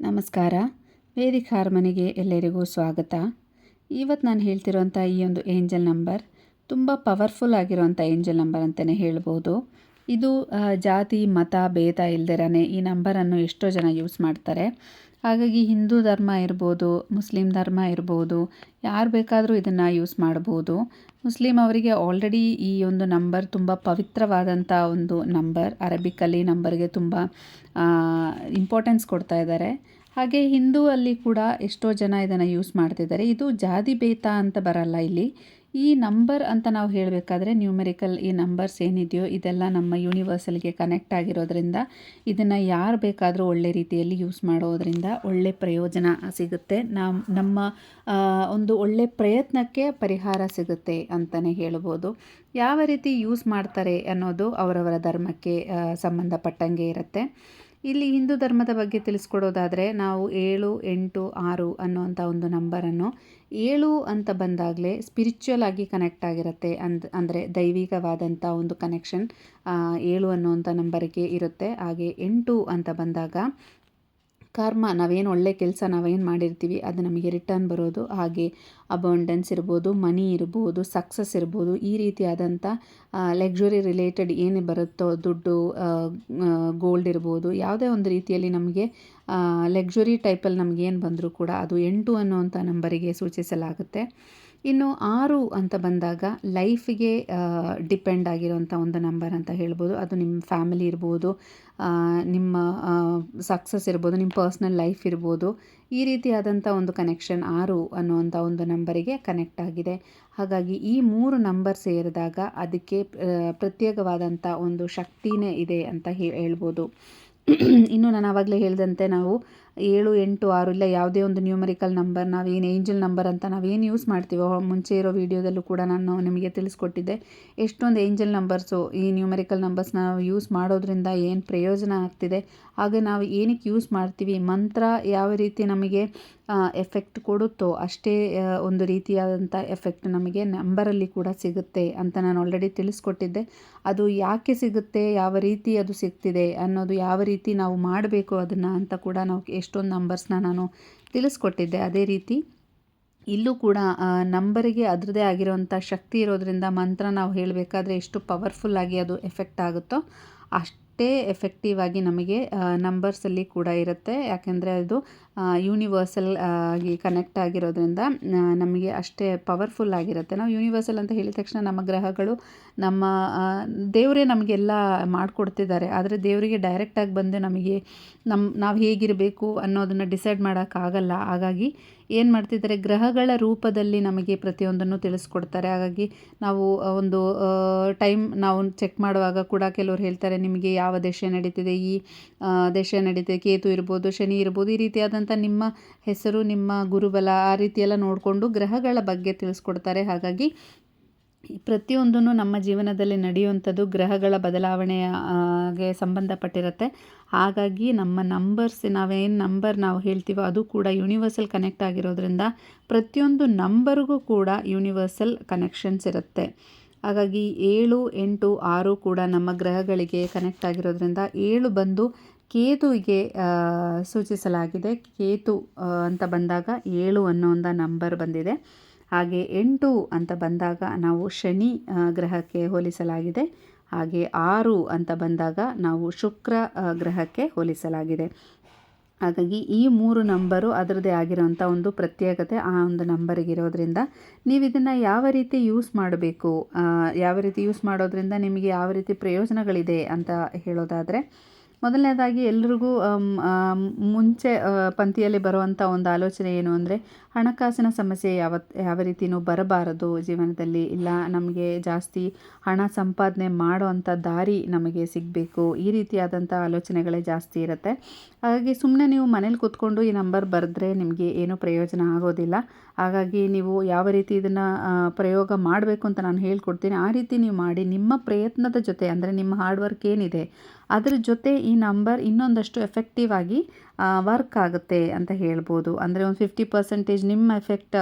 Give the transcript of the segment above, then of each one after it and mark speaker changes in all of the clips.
Speaker 1: ನಮಸ್ಕಾರ. ವೇದಿಕ್ ಹಾರ್ಮನಿಗೆ ಎಲ್ಲರಿಗೂ ಸ್ವಾಗತ. ಇವತ್ತು ನಾನು ಹೇಳ್ತಿರುವಂಥ ಈ ಒಂದು ಏಂಜಲ್ ನಂಬರ್ ತುಂಬ ಪವರ್ಫುಲ್ ಆಗಿರುವಂಥ ಏಂಜಲ್ ನಂಬರ್ ಅಂತಲೇ ಹೇಳ್ಬೋದು. ಇದು ಜಾತಿ, ಮತ, ಭೇದ ಇಲ್ದಿರನೇ ಈ ನಂಬರನ್ನು ಎಷ್ಟೋ ಜನ ಯೂಸ್ ಮಾಡ್ತಾರೆ. ಹಾಗಾಗಿ ಹಿಂದೂ ಧರ್ಮ ಇರ್ಬೋದು, ಮುಸ್ಲಿಂ ಧರ್ಮ ಇರ್ಬೋದು, ಯಾರು ಬೇಕಾದರೂ ಇದನ್ನು ಯೂಸ್ ಮಾಡ್ಬೋದು. ಮುಸ್ಲಿಂ ಅವರಿಗೆ ಆಲ್ರೆಡಿ ಈ ಒಂದು ನಂಬರ್ ತುಂಬ ಪವಿತ್ರವಾದಂಥ ಒಂದು ನಂಬರ್ ಅರಬಿಕಲ್ಲಿ ನಂಬರ್ಗೆ ತುಂಬ ಇಂಪಾರ್ಟೆನ್ಸ್ ಕೊಡ್ತಾ ಇದ್ದಾರೆ ಹಾಗೆ ಹಿಂದೂ ಅಲ್ಲಿ ಕೂಡ ಎಷ್ಟೋ ಜನ ಇದನ್ನು ಯೂಸ್ ಮಾಡ್ತಿದ್ದಾರೆ ಇದು ಜಾತಿ ಭೇದ ಅಂತ ಬರಲ್ಲ ಇಲ್ಲಿ. ಈ ನಂಬರ್ ಅಂತ ನಾವು ಹೇಳಬೇಕಾದ್ರೆ ನ್ಯೂಮೆರಿಕಲ್ ಈ ನಂಬರ್ಸ್ ಏನಿದೆಯೋ ಇದೆಲ್ಲ ನಮ್ಮ ಯೂನಿವರ್ಸಲ್ಗೆ ಕನೆಕ್ಟ್ ಆಗಿರೋದ್ರಿಂದ ಇದನ್ನು ಯಾರು ಬೇಕಾದರೂ ಒಳ್ಳೆ ರೀತಿಯಲ್ಲಿ ಯೂಸ್ ಮಾಡೋದ್ರಿಂದ ಒಳ್ಳೆ ಪ್ರಯೋಜನ ಸಿಗುತ್ತೆ. ನಮ್ಮ ನಮ್ಮ ಒಂದು ಒಳ್ಳೆ ಪ್ರಯತ್ನಕ್ಕೆ ಪರಿಹಾರ ಸಿಗುತ್ತೆ ಅಂತಲೇ ಹೇಳ್ಬೋದು. ಯಾವ ರೀತಿ ಯೂಸ್ ಮಾಡ್ತಾರೆ ಅನ್ನೋದು ಅವರವರ ಧರ್ಮಕ್ಕೆ ಸಂಬಂಧಪಟ್ಟಂಗೆ ಇರುತ್ತೆ. ಇಲ್ಲಿ ಹಿಂದೂ ಧರ್ಮದ ಬಗ್ಗೆ ತಿಳಿಸ್ಕೊಡೋದಾದರೆ ನಾವು ಏಳು, ಎಂಟು, ಆರು ಅನ್ನುವಂಥ ಒಂದು ನಂಬರನ್ನು ಏಳು ಅಂತ ಬಂದಾಗಲೇ ಸ್ಪಿರಿಚುವಲ್ ಆಗಿ ಕನೆಕ್ಟ್ ಆಗಿರುತ್ತೆ ಅಂದ್, ಅಂದರೆ ದೈವಿಕವಾದಂಥ ಒಂದು ಕನೆಕ್ಷನ್ ಏಳು ಅನ್ನುವಂಥ ನಂಬರಿಗೆ ಇರುತ್ತೆ. ಹಾಗೆ ಎಂಟು ಅಂತ ಬಂದಾಗ ಕರ್ಮ, ನಾವೇನು ಒಳ್ಳೆ ಕೆಲಸ ನಾವೇನು ಮಾಡಿರ್ತೀವಿ, ಅದು ನಮಗೆ ರಿಟರ್ನ್ ಬರೋದು. ಹಾಗೆ ಅಬಂಡೆನ್ಸ್ ಇರ್ಬೋದು ಮನಿ ಇರ್ಬೋದು ಸಕ್ಸಸ್ ಇರ್ಬೋದು. ಈ ರೀತಿಯಾದಂಥ ಲಕ್ಸುರಿ ರಿಲೇಟೆಡ್ ಏನೇ ಬರುತ್ತೋ, ದುಡ್ಡು ಗೋಲ್ಡ್ ಇರ್ಬೋದು. ಯಾವುದೇ ಒಂದು ರೀತಿಯಲ್ಲಿ ನಮಗೆ ಲಕ್ಸುರಿ ಟೈಪಲ್ಲಿ ನಮಗೇನು ಬಂದರೂ ಕೂಡ ಅದು ಎಂಟು ಅನ್ನುವಂಥ ನಂಬರಿಗೆ ಸೂಚಿಸಲಾಗುತ್ತೆ. ಇನ್ನು ಆರು ಅಂತ ಬಂದಾಗ ಲೈಫಿಗೆ ಡಿಪೆಂಡ್ ಆಗಿರುವಂಥ ಒಂದು ನಂಬರ್ ಅಂತ ಹೇಳ್ಬೋದು. ಅದು ನಿಮ್ಮ ಫ್ಯಾಮಿಲಿ ಇರ್ಬೋದು ನಿಮ್ಮ ಸಕ್ಸಸ್ ಇರ್ಬೋದು, ನಿಮ್ಮ ಪರ್ಸ್ನಲ್ ಲೈಫ್ ಇರ್ಬೋದು. ಈ ರೀತಿಯಾದಂಥ ಒಂದು ಕನೆಕ್ಷನ್ ಆರು ಅನ್ನುವಂಥ ಒಂದು ನಂಬರಿಗೆ ಕನೆಕ್ಟ್ ಆಗಿದೆ. ಹಾಗಾಗಿ ಈ ಮೂರು ನಂಬರ್ ಸೇರಿದಾಗ ಅದಕ್ಕೆ ಪ್ರತ್ಯೇಕವಾದಂಥ ಒಂದು ಶಕ್ತಿನೇ ಇದೆ ಅಂತ ಹೇಳ್ಬೋದು. ಇನ್ನು ನಾನು ಆವಾಗಲೇ ಹೇಳಿದಂತೆ ನಾವು ಏಳು, ಎಂಟು, ಆರು ಇಲ್ಲ ಯಾವುದೇ ಒಂದು ನ್ಯೂಮರಿಕಲ್ ನಂಬರ್ ನಾವೇನು ಏಂಜಲ್ ನಂಬರ್ ಅಂತ ನಾವೇನು ಯೂಸ್ ಮಾಡ್ತೀವೋ, ಮುಂಚೆ ಇರೋ ವಿಡಿಯೋದಲ್ಲೂ ಕೂಡ ನಾನು ನಿಮಗೆ ತಿಳಿಸ್ಕೊಟ್ಟಿದ್ದೆ. ಎಷ್ಟೊಂದು ಏಂಜಲ್ ನಂಬರ್ಸು ಈ ನ್ಯೂಮರಿಕಲ್ ನಂಬರ್ಸ್ನ ನಾವು ಯೂಸ್ ಮಾಡೋದ್ರಿಂದ ಏನು ಪ್ರಯೋಜನ ಆಗ್ತಿದೆ? ಹಾಗೆ ನಾವು ಏನಕ್ಕೆ ಯೂಸ್ ಮಾಡ್ತೀವಿ? ಮಂತ್ರ ಯಾವ ರೀತಿ ನಮಗೆ ಎಫೆಕ್ಟ್ ಕೊಡುತ್ತೋ, ಅಷ್ಟೇ ಒಂದು ರೀತಿಯಾದಂಥ ಎಫೆಕ್ಟ್ ನಮಗೆ ನಂಬರಲ್ಲಿ ಕೂಡ ಸಿಗುತ್ತೆ ಅಂತ ನಾನು ಆಲ್ರೆಡಿ ತಿಳಿಸ್ಕೊಟ್ಟಿದ್ದೆ. ಅದು ಯಾಕೆ ಸಿಗುತ್ತೆ, ಯಾವ ರೀತಿ ಅದು ಸಿಗ್ತಿದೆ ಅನ್ನೋದು ಯಾವ ರೀತಿ ನಾವು ಮಾಡಬೇಕು ಅದನ್ನು ಅಂತ ಕೂಡ ನಾವು ಎಷ್ಟೊಂದು ನಂಬರ್ಸ್ನ ನಾನು ತಿಳಿಸ್ಕೊಟ್ಟಿದ್ದೆ. ಅದೇ ರೀತಿ ಇಲ್ಲೂ ಕೂಡ ನಂಬರಿಗೆ ಅದರದೇ ಆಗಿರೋವಂಥ ಶಕ್ತಿ ಇರೋದರಿಂದ ಮಂತ್ರ ನಾವು ಹೇಳಬೇಕಾದ್ರೆ ಎಷ್ಟು ಪವರ್ಫುಲ್ ಆಗಿ ಅದು ಎಫೆಕ್ಟ್ ಆಗುತ್ತೋ ಅಷ್ಟೇ ಎಫೆಕ್ಟಿವ್ ಆಗಿ ನಮಗೆ ನಂಬರ್ಸಲ್ಲಿ ಕೂಡ ಇರುತ್ತೆ. ಯಾಕೆಂದರೆ ಅದು ಯೂನಿವರ್ಸಲ್ ಆಗಿ ಕನೆಕ್ಟ್ ಆಗಿರೋದ್ರಿಂದ ನಮಗೆ ಅಷ್ಟೇ ಪವರ್ಫುಲ್ ಆಗಿರುತ್ತೆ. ನಾವು ಯೂನಿವರ್ಸಲ್ ಅಂತ ಹೇಳಿದ ತಕ್ಷಣ ನಮ್ಮ ಗ್ರಹಗಳು ನಮ್ಮ ದೇವರೇ ನಮಗೆಲ್ಲ ಮಾಡಿಕೊಡ್ತಿದ್ದಾರೆ. ಆದರೆ ದೇವರಿಗೆ ಡೈರೆಕ್ಟಾಗಿ ಬಂದು ನಮಗೆ ನಮ್ಮ ನಾವು ಹೇಗಿರಬೇಕು ಅನ್ನೋದನ್ನು ಡಿಸೈಡ್ ಮಾಡೋಕ್ಕಾಗಲ್ಲ ಹಾಗಾಗಿ ಏನು ಮಾಡ್ತಿದ್ದಾರೆ? ಗ್ರಹಗಳ ರೂಪದಲ್ಲಿ ನಮಗೆ ಪ್ರತಿಯೊಂದನ್ನು ತಿಳಿಸ್ಕೊಡ್ತಾರೆ. ಹಾಗಾಗಿ ನಾವು ಒಂದು ಟೈಮ್ ನಾವು ಚೆಕ್ ಮಾಡುವಾಗ ಕೂಡ ಕೆಲವರು ಹೇಳ್ತಾರೆ, ನಿಮಗೆ ಯಾವ ದೇಶ ನಡೀತಿದೆ? ಈ ದೇಶ ನಡೀತಿದೆ. ಕೇತು ಇರ್ಬೋದು, ಶನಿ ಇರ್ಬೋದು, ಈ ರೀತಿಯಾದಂಥ ನಿಮ್ಮ ಹೆಸರು, ನಿಮ್ಮ ಗುರುಬಲ ಆ ರೀತಿಯೆಲ್ಲ ನೋಡಿಕೊಂಡು ಗ್ರಹಗಳ ಬಗ್ಗೆ ತಿಳಿಸ್ಕೊಡ್ತಾರೆ. ಹಾಗಾಗಿ ಈ ಪ್ರತಿಯೊಂದನ್ನು ನಮ್ಮ ಜೀವನದಲ್ಲಿ ನಡೆಯುವಂಥದ್ದು ಗ್ರಹಗಳ ಬದಲಾವಣೆಗೆ ಸಂಬಂಧಪಟ್ಟಿರುತ್ತೆ. ಹಾಗಾಗಿ ನಮ್ಮ ನಂಬರ್ಸ್, ನಾವೇನು ನಂಬರ್ ನಾವು ಹೇಳ್ತೀವೋ ಅದು ಕೂಡ ಯೂನಿವರ್ಸಲ್ ಕನೆಕ್ಟ್ ಆಗಿರೋದ್ರಿಂದ ಪ್ರತಿಯೊಂದು ನಂಬರ್ಗೂ ಕೂಡ ಯೂನಿವರ್ಸಲ್ ಕನೆಕ್ಷನ್ಸ್ ಇರುತ್ತೆ. ಹಾಗಾಗಿ ಏಳು, ಎಂಟು, ಆರು ಕೂಡ ನಮ್ಮ ಗ್ರಹಗಳಿಗೆ ಕನೆಕ್ಟ್ ಆಗಿರೋದ್ರಿಂದ ಏಳು ಬಂದು ಕೇತುವಿಗೆ ಸೂಚಿಸಲಾಗಿದೆ. ಕೇತು ಅಂತ ಬಂದಾಗ ಏಳು ಅನ್ನೋ ಒಂದು ನಂಬರ್ ಬಂದಿದೆ. ಹಾಗೆ ಎಂಟು ಅಂತ ಬಂದಾಗ ನಾವು ಶನಿ ಗ್ರಹಕ್ಕೆ ಹೋಲಿಸಲಾಗಿದೆ. ಹಾಗೆ ಆರು ಅಂತ ಬಂದಾಗ ನಾವು ಶುಕ್ರ ಗ್ರಹಕ್ಕೆ ಹೋಲಿಸಲಾಗಿದೆ. ಹಾಗಾಗಿ ಈ ಮೂರು ನಂಬರು ಅದರದ್ದೇ ಆಗಿರೋಂಥ ಒಂದು ಪ್ರತ್ಯೇಕತೆ ಆ ಒಂದು ನಂಬರಿಗಿರೋದ್ರಿಂದ ನೀವು ಇದನ್ನು ಯಾವ ರೀತಿ ಯೂಸ್ ಮಾಡಬೇಕು ಯಾವ ರೀತಿ ಯೂಸ್ ಮಾಡೋದ್ರಿಂದ ನಿಮಗೆ ಯಾವ ರೀತಿ ಪ್ರಯೋಜನಗಳಿದೆ ಅಂತ ಹೇಳೋದಾದರೆ ಮೊದಲನೇದಾಗಿ ಎಲ್ರಿಗೂ ಮುಂಚೆ ಪಂಕ್ತಿಯಲ್ಲಿ ಬರುವಂಥ ಒಂದು ಆಲೋಚನೆ ಏನು ಅಂದರೆ, ಹಣಕಾಸಿನ ಸಮಸ್ಯೆ ಯಾವ ಯಾವ ರೀತಿಯೂ ಬರಬಾರದು ಜೀವನದಲ್ಲಿ. ಇಲ್ಲ, ನಮಗೆ ಜಾಸ್ತಿ ಹಣ ಸಂಪಾದನೆ ಮಾಡುವಂಥ ದಾರಿ ನಮಗೆ ಸಿಗಬೇಕು. ಈ ರೀತಿಯಾದಂಥ ಆಲೋಚನೆಗಳೇ ಜಾಸ್ತಿ ಇರುತ್ತೆ. ಹಾಗಾಗಿ ಸುಮ್ಮನೆ ನೀವು ಮನೇಲಿ ಕೂತ್ಕೊಂಡು ಈ ನಂಬರ್ ಬರೆದ್ರೆ ನಿಮಗೆ ಏನೂ ಪ್ರಯೋಜನ ಆಗೋದಿಲ್ಲ. ಹಾಗಾಗಿ ನೀವು ಯಾವ ರೀತಿ ಇದನ್ನು ಪ್ರಯೋಗ ಮಾಡಬೇಕು ಅಂತ ನಾನು ಹೇಳ್ಕೊಡ್ತೀನಿ. ಆ ರೀತಿ ನೀವು ಮಾಡಿ ನಿಮ್ಮ ಪ್ರಯತ್ನದ ಜೊತೆ ಅಂದರೆ ನಿಮ್ಮ ಹಾರ್ಡ್ ವರ್ಕ್ ಏನಿದೆ ಅದ್ರ ಜೊತೆ ಈ ನಂಬರ್ ಇನ್ನೊಂದಷ್ಟು ಎಫೆಕ್ಟಿವ್ ಆಗಿ ವರ್ಕ್ ಆಗುತ್ತೆ ಅಂತ ಹೇಳ್ಬೋದು. ಅಂದರೆ ಒಂದು ಫಿಫ್ಟಿ ಪರ್ಸೆಂಟೇಜ್ ನಿಮ್ಮ ಎಫೆಕ್ಟ್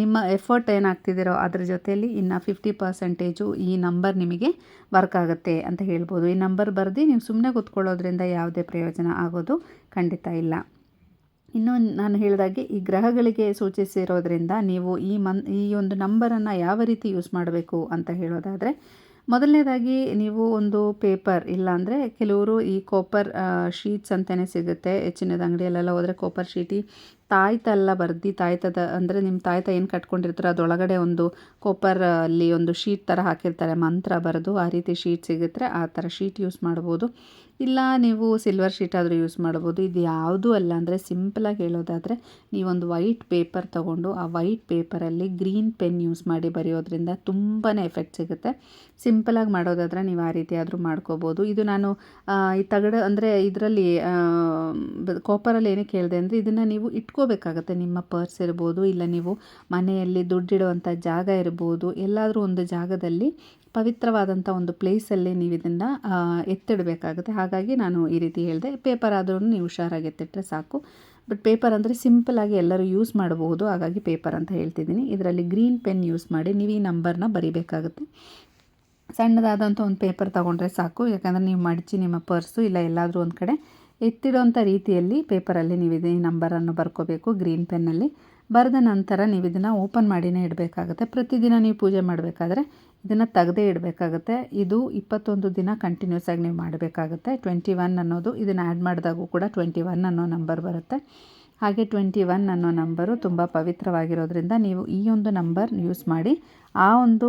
Speaker 1: ನಿಮ್ಮ ಎಫರ್ಟ್ ಏನಾಗ್ತಿದ್ದೀರೋ ಅದ್ರ ಜೊತೆಯಲ್ಲಿ ಇನ್ನು ಫಿಫ್ಟಿ ಪರ್ಸೆಂಟೇಜು ಈ ನಂಬರ್ ನಿಮಗೆ ವರ್ಕ್ ಆಗುತ್ತೆ ಅಂತ ಹೇಳ್ಬೋದು. ಈ ನಂಬರ್ ಬರೆದು ನೀವು ಸುಮ್ಮನೆ ಕೂತ್ಕೊಳ್ಳೋದ್ರಿಂದ ಯಾವುದೇ ಪ್ರಯೋಜನ ಆಗೋದು ಖಂಡಿತ ಇಲ್ಲ. ಇನ್ನು ನಾನು ಹೇಳಿದಾಗೆ ಈ ಗ್ರಹಗಳಿಗೆ ಸೂಚಿಸಿರೋದ್ರಿಂದ ನೀವು ಈ ಮನ್, ಈ ಒಂದು ನಂಬರನ್ನು ಯಾವ ರೀತಿ ಯೂಸ್ ಮಾಡಬೇಕು ಅಂತ ಹೇಳೋದಾದರೆ ಮೊದಲನೇದಾಗಿ ನೀವು ಒಂದು ಪೇಪರ್ ಇಲ್ಲಾಂದರೆ ಕೆಲವರು ಈ ಕೋಪರ್ ಶೀಟ್ಸ್ ಅಂತಲೇ ಸಿಗುತ್ತೆ. ಹೆಚ್ಚಿನದ ಅಂಗಡಿಯಲ್ಲೆಲ್ಲ ಹೋದರೆ ಕೋಪರ್ ಶೀಟಿ ತಾಯ್ತ ಎಲ್ಲ ಬರ್ದು ತಾಯ್ತದ ಅಂದರೆ ನಿಮ್ಮ ತಾಯ್ತ ಏನು ಕಟ್ಕೊಂಡಿರ್ತಾರೆ ಅದರೊಳಗಡೆ ಒಂದು ಕೊಪ್ಪರ್ ಅಲ್ಲಿ ಒಂದು ಶೀಟ್ ಥರ ಹಾಕಿರ್ತಾರೆ. ಮಂತ್ರ ಬರೆದು ಆ ರೀತಿ ಶೀಟ್ ಸಿಗುತ್ತೆ. ಆ ಥರ ಶೀಟ್ ಯೂಸ್ ಮಾಡ್ಬೋದು. ಇಲ್ಲ, ನೀವು ಸಿಲ್ವರ್ ಶೀಟ್ ಆದರೂ ಯೂಸ್ ಮಾಡ್ಬೋದು. ಇದು ಯಾವುದೂ ಅಲ್ಲ. ಅಂದರೆ ಸಿಂಪಲಾಗಿ ಹೇಳೋದಾದರೆ ನೀವೊಂದು ವೈಟ್ ಪೇಪರ್ ತೊಗೊಂಡು ಆ ವೈಟ್ ಪೇಪರಲ್ಲಿ ಗ್ರೀನ್ ಪೆನ್ ಯೂಸ್ ಮಾಡಿ ಬರೆಯೋದ್ರಿಂದ ತುಂಬಾ ಎಫೆಕ್ಟ್ ಸಿಗುತ್ತೆ. ಸಿಂಪಲಾಗಿ ಮಾಡೋದಾದರೆ ನೀವು ಆ ರೀತಿ ಆದರೂ ಮಾಡ್ಕೋಬೋದು. ಇದು ನಾನು ಈ ತಗಡು ಅಂದರೆ ಇದರಲ್ಲಿ ಕಾಪರಲ್ಲಿ ಏನಕ್ಕೆ ಹೇಳಿದೆ ಅಂದರೆ ಇದನ್ನು ನೀವು ಇಟ್ಕೋಬೇಕಾಗತ್ತೆ ನಿಮ್ಮ ಪರ್ಸ್ ಇರ್ಬೋದು, ಇಲ್ಲ ನೀವು ಮನೆಯಲ್ಲಿ ದುಡ್ಡಿಡುವಂಥ ಜಾಗ ಇರ್ಬೋದು, ಎಲ್ಲಾದರೂ ಒಂದು ಜಾಗದಲ್ಲಿ ಪವಿತ್ರವಾದಂಥ ಒಂದು ಪ್ಲೇಸಲ್ಲಿ ನೀವು ಇದನ್ನು ಎತ್ತಿಡಬೇಕಾಗುತ್ತೆ. ಹಾಗಾಗಿ ನಾನು ಈ ರೀತಿ ಹೇಳಿದೆ. ಪೇಪರ್ ಆದ್ರೂ ನೀವು ಹುಷಾರಾಗಿ ಎತ್ತಿಟ್ರೆ ಸಾಕು. ಬಟ್ ಪೇಪರ್ ಅಂದರೆ ಸಿಂಪಲಾಗಿ ಎಲ್ಲರೂ ಯೂಸ್ ಮಾಡಬಹುದು. ಹಾಗಾಗಿ ಪೇಪರ್ ಅಂತ ಹೇಳ್ತಿದ್ದೀನಿ. ಇದರಲ್ಲಿ ಗ್ರೀನ್ ಪೆನ್ ಯೂಸ್ ಮಾಡಿ ನೀವು ಈ ನಂಬರ್ನ ಬರಿಬೇಕಾಗುತ್ತೆ. ಸಣ್ಣದಾದಂಥ ಒಂದು ಪೇಪರ್ ತೊಗೊಂಡ್ರೆ ಸಾಕು. ಯಾಕಂದರೆ ನೀವು ಮಡಚಿ ನಿಮ್ಮ ಪರ್ಸು, ಇಲ್ಲ ಎಲ್ಲಾದರೂ ಒಂದು ಕಡೆ ಎತ್ತಿಡೋಂಥ ರೀತಿಯಲ್ಲಿ ಪೇಪರಲ್ಲಿ ನೀವು ಈ ನಂಬರನ್ನು ಬರ್ಕೋಬೇಕು, ಗ್ರೀನ್ ಪೆನ್ನಲ್ಲಿ. ಬರೆದ ನಂತರ ನೀವು ಇದನ್ನು ಓಪನ್ ಮಾಡಿನೇ ಇಡಬೇಕಾಗುತ್ತೆ. ಪ್ರತಿದಿನ ನೀವು ಪೂಜೆ ಮಾಡಬೇಕಾದ್ರೆ ಇದನ್ನು ತೆಗೆದೇ ಇಡಬೇಕಾಗುತ್ತೆ. ಇದು ಇಪ್ಪತ್ತೊಂದು ದಿನ ಕಂಟಿನ್ಯೂಸ್ ಆಗಿ ನೀವು ಮಾಡಬೇಕಾಗುತ್ತೆ. ಟ್ವೆಂಟಿ ಒನ್ ಅನ್ನೋದು, ಇದನ್ನು ಆ್ಯಡ್ ಮಾಡಿದಾಗೂ ಕೂಡ ಟ್ವೆಂಟಿ ಒನ್ ಅನ್ನೋ ನಂಬರ್ ಬರುತ್ತೆ. ಹಾಗೆ ಟ್ವೆಂಟಿ ಒನ್ ಅನ್ನೋ ನಂಬರು ತುಂಬ ಪವಿತ್ರವಾಗಿರೋದ್ರಿಂದ ನೀವು ಈ ಒಂದು ನಂಬರ್ ಯೂಸ್ ಮಾಡಿ, ಆ ಒಂದು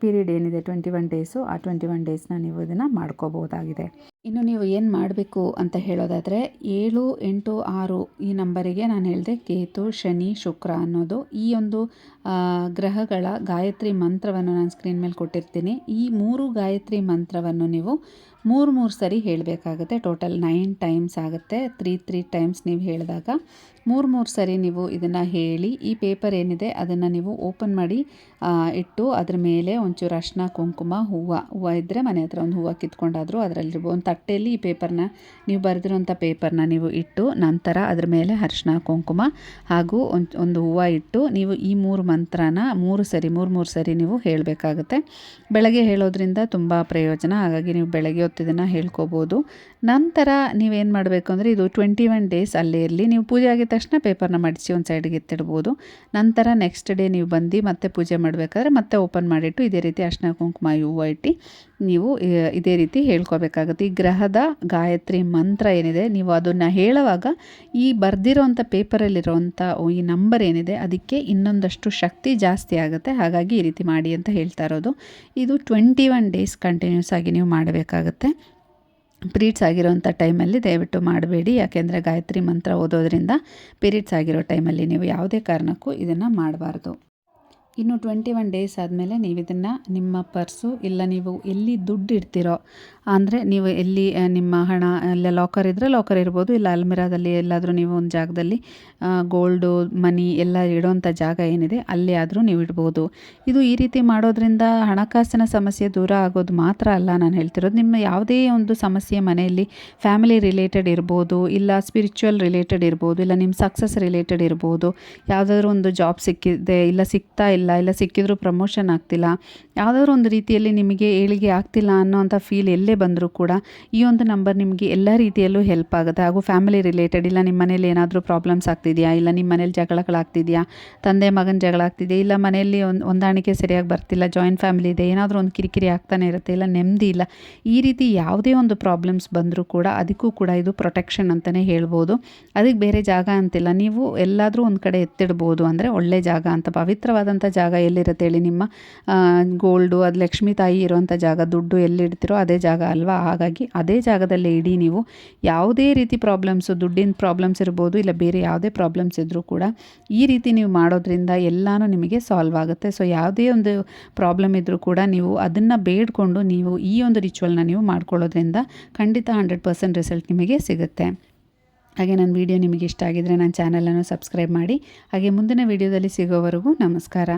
Speaker 1: ಪೀರಿಯಡ್ ಏನಿದೆ ಟ್ವೆಂಟಿ ಒನ್ ಡೇಸು ಆ ಟ್ವೆಂಟಿ ಒನ್ ಡೇಸ್ನ ನೀವು ಇದನ್ನು ಮಾಡ್ಕೋಬೋದಾಗಿದೆ ಇನ್ನು ನೀವು ಏನು ಮಾಡಬೇಕು ಅಂತ ಹೇಳೋದಾದರೆ ಏಳು, ಎಂಟು, ಆರು ಈ ನಂಬರಿಗೆ ನಾನು ಹೇಳಿದೆ ಕೇತು, ಶನಿ, ಶುಕ್ರ ಅನ್ನೋದು ಈ ಒಂದು ಗ್ರಹಗಳ ಗಾಯತ್ರಿ ಮಂತ್ರವನ್ನು ನಾನು ಸ್ಕ್ರೀನ್ ಮೇಲೆ ಕೊಟ್ಟಿರ್ತೀನಿ. ಈ ಮೂರು ಗಾಯತ್ರಿ ಮಂತ್ರವನ್ನು ನೀವು ಮೂರು ಮೂರು ಸರಿ ಹೇಳಬೇಕಾಗುತ್ತೆ. ಟೋಟಲ್ ನೈನ್ ಟೈಮ್ಸ್ ಆಗುತ್ತೆ. ತ್ರೀ ತ್ರೀ ಟೈಮ್ಸ್ ನೀವು ಹೇಳಿದಾಗ ಮೂರು ಮೂರು ಸರಿ ನೀವು ಇದನ್ನು ಹೇಳಿ, ಈ ಪೇಪರ್ ಏನಿದೆ ಅದನ್ನು ನೀವು ಓಪನ್ ಮಾಡಿ ಇಟ್ಟು ಅದ್ರ ಮೇಲೆ ಒಂಚೂರು ಅರ್ಶಿನ ಕುಂಕುಮ, ಹೂವು ಹೂವು ಇದ್ದರೆ ಮನೆ ಹತ್ರ ಒಂದು ಹೂವು ಕಿತ್ಕೊಂಡಾದರೂ ಅದರಲ್ಲಿ ಒಂದು ತಟ್ಟೆಯಲ್ಲಿ ಈ ಪೇಪರ್ನ ನೀವು ಬರೆದಿರೋಂಥ ಪೇಪರ್ನ ನೀವು ಇಟ್ಟು ನಂತರ ಅದರ ಮೇಲೆ ಅರ್ಶಿನ ಕುಂಕುಮ ಹಾಗೂ ಒಂದು ಒಂದು ಹೂವು ಇಟ್ಟು ನೀವು ಈ ಮೂರು ಮಂತ್ರನ ಮೂರು ಸರಿ, ಮೂರು ಮೂರು ಸರಿ ನೀವು ಹೇಳಬೇಕಾಗುತ್ತೆ. ಬೆಳಗ್ಗೆ ಹೇಳೋದ್ರಿಂದ ತುಂಬ ಪ್ರಯೋಜನ. ಹಾಗಾಗಿ ನೀವು ಬೆಳಗ್ಗೆ ಇದನ್ನು ಹೇಳ್ಕೊಬೋದು. ನಂತರ ನೀವೇನು ಮಾಡಬೇಕು ಅಂದರೆ ಇದು ಟ್ವೆಂಟಿ ಒನ್ ಡೇಸ್ ಅಲ್ಲೇ ಇರಲಿ. ನೀವು ಪೂಜೆ ಆಗಿದ ತಕ್ಷಣ ಪೇಪರ್ನ ಮಡಿಸಿ ಒಂದು ಸೈಡ್ಗೆ ಎತ್ತಿಡ್ಬೋದು. ನಂತರ ನೆಕ್ಸ್ಟ್ ಡೇ ನೀವು ಬಂದು ಮತ್ತೆ ಪೂಜೆ ಮಾಡಬೇಕಾದ್ರೆ ಮತ್ತೆ ಓಪನ್ ಮಾಡಿಟ್ಟು ಇದೇ ರೀತಿ ಅರ್ಶಿನ ಕುಂಕುಮ, ಹೂವು ಇಟ್ಟು ನೀವು ಇದೇ ರೀತಿ ಹೇಳ್ಕೊಬೇಕಾಗುತ್ತೆ. ಈ ಗ್ರಹದ ಗಾಯತ್ರಿ ಮಂತ್ರ ಏನಿದೆ, ನೀವು ಅದನ್ನು ಹೇಳುವಾಗ ಈ ಬರೆದಿರೋವಂಥ ಪೇಪರಲ್ಲಿರೋವಂಥ ಈ ನಂಬರ್ ಏನಿದೆ, ಅದಕ್ಕೆ ಇನ್ನೊಂದಷ್ಟು ಶಕ್ತಿ ಜಾಸ್ತಿ ಆಗುತ್ತೆ. ಹಾಗಾಗಿ ಈ ರೀತಿ ಮಾಡಿ ಅಂತ ಹೇಳ್ತಾ ಇರೋದು. ಇದು ಟ್ವೆಂಟಿ ಒನ್ ಡೇಸ್ ಕಂಟಿನ್ಯೂಸ್ ಆಗಿ ನೀವು ಮಾಡಬೇಕಾಗತ್ತೆ. ಪೀರಿಯಡ್ಸ್ ಆಗಿರೋಂಥ ಟೈಮಲ್ಲಿ ದಯವಿಟ್ಟು ಮಾಡಬೇಡಿ. ಯಾಕೆಂದರೆ ಗಾಯತ್ರಿ ಮಂತ್ರ ಓದೋದ್ರಿಂದ ಪೀರಿಯಡ್ಸ್ ಆಗಿರೋ ಟೈಮಲ್ಲಿ ನೀವು ಯಾವುದೇ ಕಾರಣಕ್ಕೂ ಇದನ್ನು ಮಾಡಬಾರ್ದು. ಇನ್ನು ಟ್ವೆಂಟಿ ಒನ್ ಡೇಸ್ ಆದಮೇಲೆ ನೀವು ಇದನ್ನು ನಿಮ್ಮ ಪರ್ಸು ಇಲ್ಲ ನೀವು ಎಲ್ಲಿ ದುಡ್ಡು ಇಡ್ತೀರೋ ಅಂದರೆ ನೀವು ಎಲ್ಲಿ ನಿಮ್ಮ ಹಣ ಎಲ್ಲ ಲಾಕರ್ ಇದ್ದರೆ ಲಾಕರ್ ಇರ್ಬೋದು, ಇಲ್ಲ ಅಲ್ಮಿರಾದಲ್ಲಿ ಎಲ್ಲಾದರೂ ನೀವು ಒಂದು ಜಾಗದಲ್ಲಿ ಗೋಲ್ಡು ಮನಿ ಎಲ್ಲ ಇಡೋವಂಥ ಜಾಗ ಏನಿದೆ ಅಲ್ಲಿ ಆದರೂ ನೀವು ಇಡ್ಬೋದು. ಇದು ಈ ರೀತಿ ಮಾಡೋದ್ರಿಂದ ಹಣಕಾಸಿನ ಸಮಸ್ಯೆ ದೂರ ಆಗೋದು ಮಾತ್ರ ಅಲ್ಲ ನಾನು ಹೇಳ್ತಿರೋದು. ನಿಮ್ಮ ಯಾವುದೇ ಒಂದು ಸಮಸ್ಯೆ ಮನೆಯಲ್ಲಿ ಫ್ಯಾಮಿಲಿ ರಿಲೇಟೆಡ್ ಇರ್ಬೋದು, ಇಲ್ಲ ಸ್ಪಿರಿಚುವಲ್ ರಿಲೇಟೆಡ್ ಇರ್ಬೋದು, ಇಲ್ಲ ನಿಮ್ಮ ಸಕ್ಸಸ್ ರಿಲೇಟೆಡ್ ಇರ್ಬೋದು, ಯಾವುದಾದ್ರೂ ಒಂದು ಜಾಬ್ ಸಿಕ್ಕಿದೆ, ಇಲ್ಲ ಸಿಗ್ತಾ ಇಲ್ಲ ಇಲ್ಲ ಸಿಕ್ಕಿದ್ರೂ ಪ್ರಮೋಷನ್ ಆಗ್ತಿಲ್ಲ, ಯಾವುದಾದ್ರೂ ಒಂದು ರೀತಿಯಲ್ಲಿ ನಿಮಗೆ ಏಳಿಗೆ ಆಗ್ತಿಲ್ಲ ಅನ್ನೋವಂಥ ಫೀಲ್ ಎಲ್ಲೇ ಬಂದರೂ ಕೂಡ ಈ ಒಂದು ನಂಬರ್ ನಿಮಗೆ ಎಲ್ಲ ರೀತಿಯಲ್ಲೂ ಹೆಲ್ಪ್ ಆಗುತ್ತೆ. ಹಾಗೂ ಫ್ಯಾಮಿಲಿ ರಿಲೇಟೆಡ್ ಇಲ್ಲ ನಿಮ್ಮ ಮನೇಲಿ ಏನಾದರೂ ಪ್ರಾಬ್ಲಮ್ಸ್ ಆಗ್ತಿದೆಯಾ? ಇಲ್ಲ ನಿಮ್ಮ ಮನೇಲಿ ಜಗಳಗಳಾಗ್ತಿದೆಯಾ ತಂದೆ, ಮಗನ ಜಗಳ ಆಗ್ತಿದೆಯಾ? ಇಲ್ಲ, ಮನೆಯಲ್ಲಿ ಒಂದು ಹೊಂದಾಣಿಕೆ ಸರಿಯಾಗಿ ಬರ್ತಿಲ್ಲ ಜಾಯಿಂಟ್ ಫ್ಯಾಮಿಲಿ ಇದೆ, ಏನಾದರೂ ಒಂದು ಕಿರಿಕಿರಿ ಆಗ್ತಾನೆ ಇರುತ್ತೆ, ಇಲ್ಲ, ನೆಮ್ಮದಿ ಇಲ್ಲ, ಈ ರೀತಿ ಯಾವುದೇ ಒಂದು ಪ್ರಾಬ್ಲಮ್ಸ್ ಬಂದರೂ ಕೂಡ ಅದಕ್ಕೂ ಕೂಡ ಇದು ಪ್ರೊಟೆಕ್ಷನ್ ಅಂತಲೇ ಹೇಳ್ಬೋದು. ಅದಕ್ಕೆ ಬೇರೆ ಜಾಗ ಅಂತಿಲ್ಲ, ನೀವು ಎಲ್ಲಾದರೂ ಒಂದು ಕಡೆ ಎತ್ತಿಡ್ಬೋದು ಅಂದರೆ ಒಳ್ಳೆ ಜಾಗ ಅಂತ, ಪವಿತ್ರವಾದಂಥ ಜಾಗ ಎಲ್ಲಿರುತ್ತೆ ಹೇಳಿ ನಿಮ್ಮ ಗೋಲ್ಡು, ಅದು ಲಕ್ಷ್ಮೀ ತಾಯಿ ಇರುವಂಥ ಜಾಗ, ದುಡ್ಡು ಎಲ್ಲಿಡ್ತಿರೋ ಅದೇ ಜಾಗ ಅಲ್ವಾ? ಹಾಗಾಗಿ ಅದೇ ಜಾಗದಲ್ಲೇ ಇಡಿ ನೀವು. ಯಾವುದೇ ರೀತಿ ಪ್ರಾಬ್ಲಮ್ಸು ದುಡ್ಡಿನ ಪ್ರಾಬ್ಲಮ್ಸ್ ಇರ್ಬೋದು, ಇಲ್ಲ ಬೇರೆ ಯಾವುದೇ ಪ್ರಾಬ್ಲಮ್ಸ್ ಇದ್ದರೂ ಕೂಡ ಈ ರೀತಿ ನೀವು ಮಾಡೋದ್ರಿಂದ ಎಲ್ಲನೂ ನಿಮಗೆ ಸಾಲ್ವ್ ಆಗುತ್ತೆ. ಸೊ ಯಾವುದೇ ಒಂದು ಪ್ರಾಬ್ಲಮ್ ಇದ್ದರೂ ಕೂಡ ನೀವು ಅದನ್ನು ಬೇಡ್ಕೊಂಡು ನೀವು ಈ ಒಂದು ರಿಚುವಲ್ನ ನೀವು ಮಾಡ್ಕೊಳ್ಳೋದ್ರಿಂದ ಖಂಡಿತ ಹಂಡ್ರೆಡ್ ಪರ್ಸೆಂಟ್ ರಿಸಲ್ಟ್ ನಿಮಗೆ ಸಿಗುತ್ತೆ. ಹಾಗೆ ನನ್ನ ವಿಡಿಯೋ ನಿಮಗೆ ಇಷ್ಟ ಆಗಿದರೆ ನನ್ನ ಚಾನಲನ್ನು ಸಬ್ಸ್ಕ್ರೈಬ್ ಮಾಡಿ. ಹಾಗೆ ಮುಂದಿನ ವೀಡಿಯೋದಲ್ಲಿ ಸಿಗೋವರೆಗೂ ನಮಸ್ಕಾರ.